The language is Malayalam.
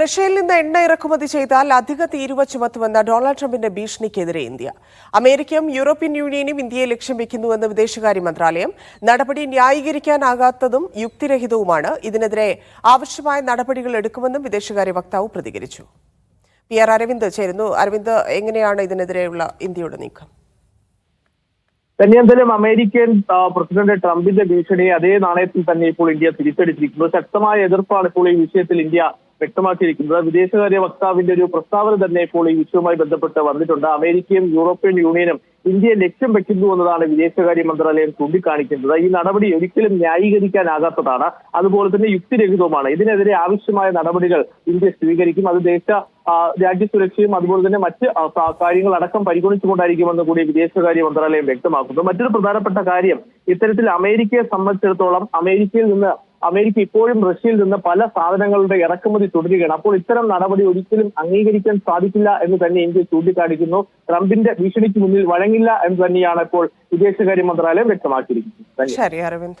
റഷ്യയിൽ നിന്ന് എണ്ണ ഇറക്കുമതി ചെയ്താൽ അധിക തീരുവ ചുമത്തുമെന്ന ഡൊണാൾഡ് ട്രംപിന്റെ ഭീഷണിക്കെതിരെ ഇന്ത്യ. അമേരിക്കയും യൂറോപ്യൻ യൂണിയനും ഇന്ത്യയെ ലക്ഷ്യം വെക്കുന്നുവെന്ന് വിദേശകാര്യ മന്ത്രാലയം. നടപടി ന്യായീകരിക്കാനാകാത്തതും യുക്തിരഹിതവുമാണ്. ഇതിനെതിരെ ആവശ്യമായ നടപടികൾ എടുക്കുമെന്നും വിദേശകാര്യ വക്താവ് പ്രതികരിച്ചു. പി ആർ അരവിന്ദ് ചേരുന്നു. അരവിന്ദ് എങ്ങനെയാണ് ഇതിനെതിരെയുള്ള ഇന്ത്യയുടെ നീക്കം? തന്നെയെന്തായാലും അമേരിക്കൻ പ്രസിഡന്റ് ട്രംപിന്റെ ഭീഷണിയെ അതേ നാണയത്തിൽ തന്നെ ഇപ്പോൾ ഇന്ത്യ തിരിച്ചടിച്ചിരിക്കുന്നു. ശക്തമായ എതിർപ്പാണ് ഇപ്പോൾ ഈ വിഷയത്തിൽ ഇന്ത്യ വ്യക്തമാക്കിയിരിക്കുന്നത്. വിദേശകാര്യ വക്താവിന്റെ ഒരു പ്രസ്താവന തന്നെ ഇപ്പോൾ ഈ വിഷയവുമായി ബന്ധപ്പെട്ട് വന്നിട്ടുണ്ട്. അമേരിക്കയും യൂറോപ്യൻ യൂണിയനും ഇന്ത്യയെ ലക്ഷ്യം വെക്കുന്നു എന്നതാണ് വിദേശകാര്യ മന്ത്രാലയം ചൂണ്ടിക്കാണിക്കുന്നത്. ഈ നടപടി ഒരിക്കലും ന്യായീകരിക്കാനാകാത്തതാണ്. അതുപോലെ തന്നെ യുക്തിരഹിതവുമാണ്. ഇതിനെതിരെ ആവശ്യമായ നടപടികൾ ഇന്ത്യ സ്വീകരിക്കും. അത് ദേശ രാജ്യസുരക്ഷയും അതുപോലെ തന്നെ മറ്റ് കാര്യങ്ങൾ അടക്കം പരിഗണിച്ചുകൊണ്ടായിരിക്കുമെന്ന് കൂടി വിദേശകാര്യ മന്ത്രാലയം വ്യക്തമാക്കുന്നു. മറ്റൊരു പ്രധാനപ്പെട്ട കാര്യം ഇത്തരത്തിൽ അമേരിക്കയെ സംബന്ധിച്ചിടത്തോളം അമേരിക്കയിൽ നിന്ന് അമേരിക്ക ഇപ്പോഴും റഷ്യയിൽ നിന്ന് പല സാധനങ്ങളുടെ ഇറക്കുമതി തുടരുകയാണ്. അപ്പോൾ ഇത്തരം നടപടി ഒരിക്കലും അംഗീകരിക്കാൻ സാധിക്കില്ല എന്ന് തന്നെ ഇന്ത്യ ചൂണ്ടിക്കാണിക്കുന്നു. ട്രംപിന്റെ ഭീഷണിക്ക് മുന്നിൽ വഴങ്ങില്ല എന്ന് തന്നെയാണ് ഇപ്പോൾ വിദേശകാര്യ മന്ത്രാലയം വ്യക്തമാക്കിയിരിക്കുന്നത്. ശരി അരവിന്ദ്.